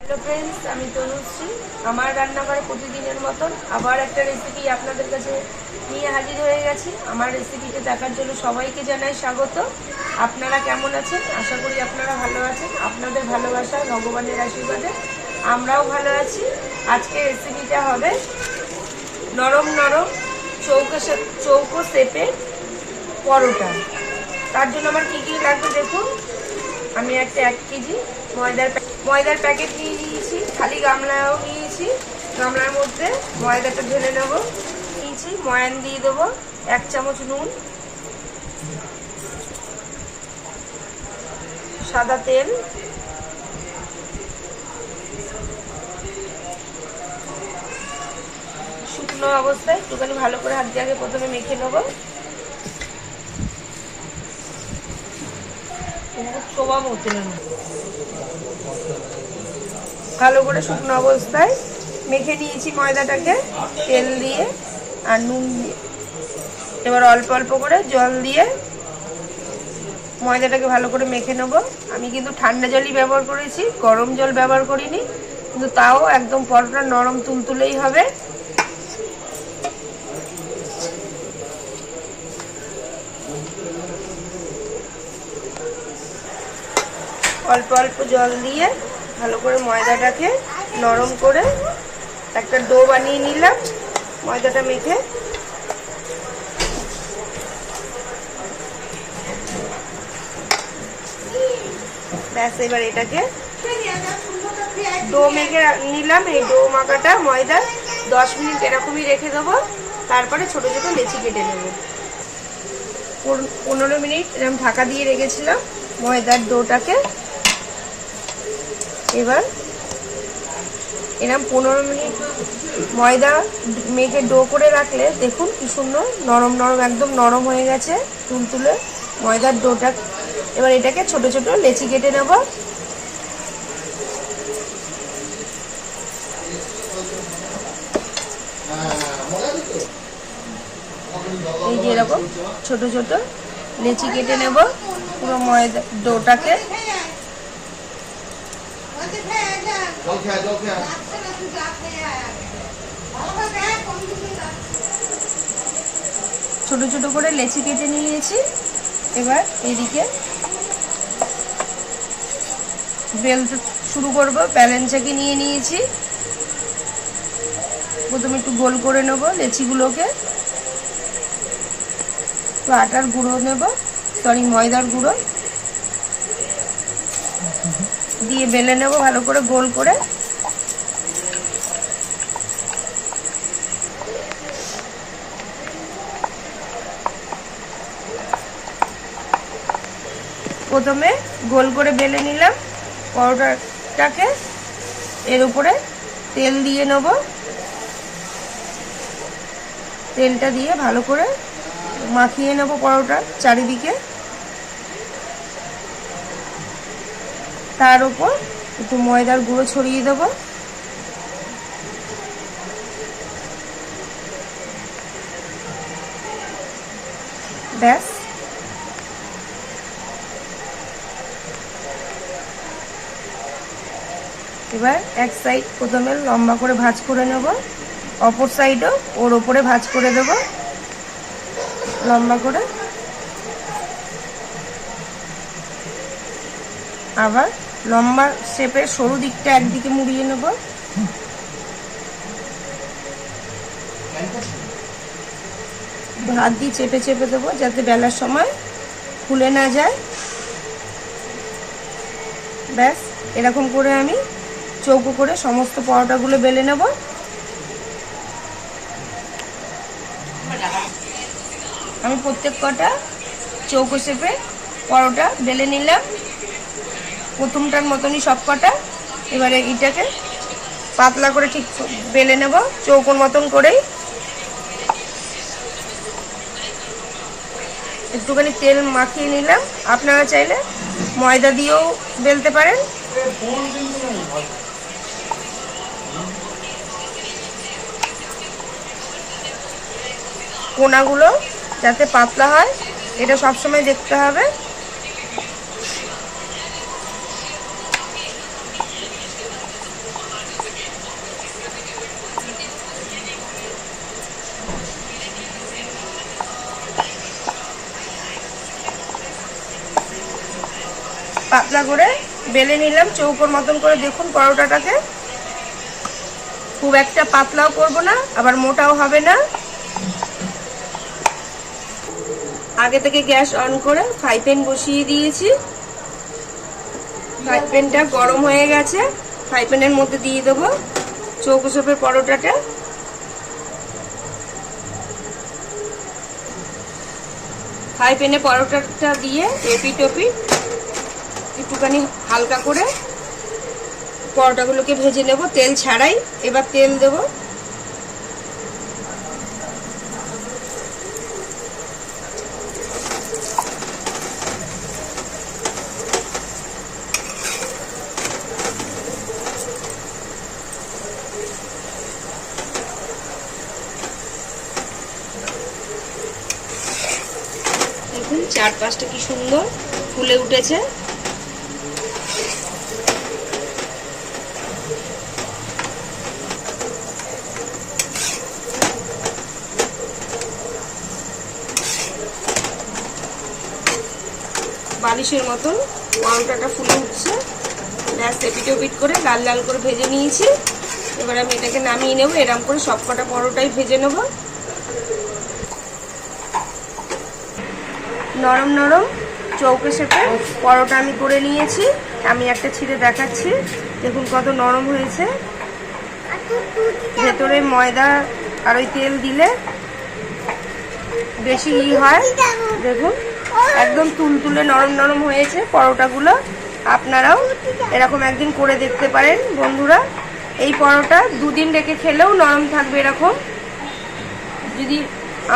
Hello friends আমি তনুশ্রী। আমার রান্নাঘরে প্রতিদিনের মতন আবার একটা রেসিপি আপনাদের কাছে নিয়ে হাজির হয়ে গেছি। আমার রেসিপিটা দেখার জন্য সবাইকে জানাই স্বাগত। আপনারা কেমন আছেন? আশা করি আপনারা ভালো আছেন। আপনাদের ভালোবাসা, ভগবানের আশীর্বাদে আমরাও ভালো আছি। আজকে রেসিপিটা হবে নরম নরম চৌকো চৌকো শেপে পরোটা। তার জন্য আমার কী কী লাগবে দেখুন। আমি একটা এক কেজি ময়দার ময়দার প্যাকেট নিয়ে নিয়েছি, খালি গামলাও নিয়েছি। গামলার মধ্যে ময়দাটা ঢেলে নেব, নিয়েছি, ময়ান দিয়ে দেবো, এক চামচ নুন, সাদা তেল, শুকনো অবস্থায় একটুখানি ভালো করে হাত দিয়ে আগে প্রথমে মেখে নেব। শোভা মতো নেব ভালো করে শুকনো অবস্থায় মেখে নিয়েছি ময়দাটাকে, তেল দিয়ে আর নুন দিয়ে। এবার অল্প অল্প করে জল দিয়ে ময়দাটাকে ভালো করে মেখে নেব। আমি কিন্তু ঠান্ডা জলই ব্যবহার করেছি, গরম জল ব্যবহার করিনি, কিন্তু তাও একদম পরোটা নরম তুলতুলেই হবে। অল্প অল্প জল দিয়ে ভালো করে ময়দাটাকে নরম করে একটা ডো বানিয়ে নিলাম, ময়দাটা মেখে। ব্যাস, এবার এটাকে ডো মেখে নিলাম। এই ডো মাখাটা, ময়দা, দশ মিনিট এরকমই রেখে দেবো। তারপরে ছোট ছোট লেচি কেটে নেব। পন- পনেরো মিনিট এরকম ঢাকা দিয়ে রেখেছিলাম ময়দার ডোটাকে। এবার এরকম পনেরো মিনিট ময়দা মেখে ডো করে রাখলে দেখুন কি সুন্দর, নরম নরম, একদম নরম হয়ে গেছে তুলতুলে ময়দার ডোটা। এবার এটাকে ছোট ছোট লেচি কেটে নেব। এই যে এরকম ছোট ছোট লেচি কেটে নেব পুরো ময়দা ডোটাকে। ছোট ছোট করে লেচি কেটে নিয়েছি। এবার এদিকে বেলতে শুরু করব ব্যালেন্সাকে নিয়ে নিয়েছি। প্রথমে একটু গোল করে নেব লেচিগুলোকে। একটু আটার গুঁড়ো নেব সরি ময়দার গুঁড়ো। দিয়ে বেলে নেব ভালো করে, গোল করে। প্রথমে গোল করে বেলে নিলাম পরোটাটাকে এর উপরে তেল দিয়ে নেব। তেলটা দিয়ে ভালো করে মাখিয়ে নেব পরোটার চারিদিকে। তার উপর একটু ময়দার গুঁড়ো ছড়িয়ে দেবো। ব্যাস। এবার এক সাইড প্রথমে লম্বা করে ভাঁজ করে নেব। অপর সাইডও ওর ওপরে ভাজ করে দেব। লম্বা করে। আবার লম্বা শেপের সরু দিকটা একদিকে মুড়িয়ে নেব। হাত দিয়ে চেপে চেপে দেবো যাতে বেলার সময় খুলে না যায়। ব্যাস, এরকম করে আমি চৌকো করে সমস্ত পরোটাগুলো বেলে নেব। আমি প্রত্যেক কটা চৌকো শেপে পরোটা বেলে নিলাম। প্রথমটার মতনই সব কটা এবারে এটাকে পাতলা করে ঠিক বেলে নেব, চৌকোর মতন করেই। একটুখানি তেল মাখিয়ে নিলাম। আপনারা চাইলে ময়দা দিয়েও বেলতে পারেন। কোনাগুলো যাতে পাতলা হয়, এটা সবসময় দেখতে হবে। পাতলা করে বেলে নিলাম, চৌকোর মতন করে দেখুন পরোটাটাকে। খুব একটা পাতলাও করব না, আবার মোটাও হবে না। আগে থেকে গ্যাস অন করে ফ্রাই প্যান বসিয়ে দিয়েছি। ফ্রাই প্যানটা গরম হয়ে গেছে, ফ্রাই প্যানের মধ্যে দিয়ে দেবো চৌকো সপের পরোটাটা। ফ্রাই প্যানে পরোটাটা দিয়ে এপিট ওপিট একটুখানি হালকা করে পরোটাগুলোকে ভেজে নেব, তেল ছাড়াই। এবার তেল দেব। চার পাঁচটা কি সুন্দর ফুলে উঠেছে। বালিশের মতন পরোটাটা ফুলে উঠছে। ব্যাস এপিট ওপিট করে লাল লাল করে ভেজে নিয়েছি। এবার আমি এটাকে নামিয়ে নেব, এরম করে সব কটা পরোটাই ভেজে নেব। নরম নরম চৌকে শেপে পরোটা আমি করে নিয়েছি। আমি একটা ছিঁড়ে দেখাচ্ছি। দেখুন কত নরম হয়েছে। ভেতরে ময়দা আর ওই তেল দিলে বেশি ই হয়। দেখুন। একদম তুলতুলে নরম নরম হয়েছে পরোটাগুলো। আপনারাও এরকম একদিন করে দেখতে পারেন, বন্ধুরা। এই পরোটা দুদিন রেখে খেলেও নরম থাকবে এরকম। যদি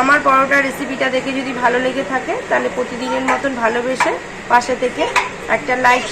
আমার পরোটা রেসিপিটা দেখে যদি ভালো লেগে থাকে, তাহলে প্রতিদিনের মতন ভালোবেসে পাশে থেকে একটা লাইক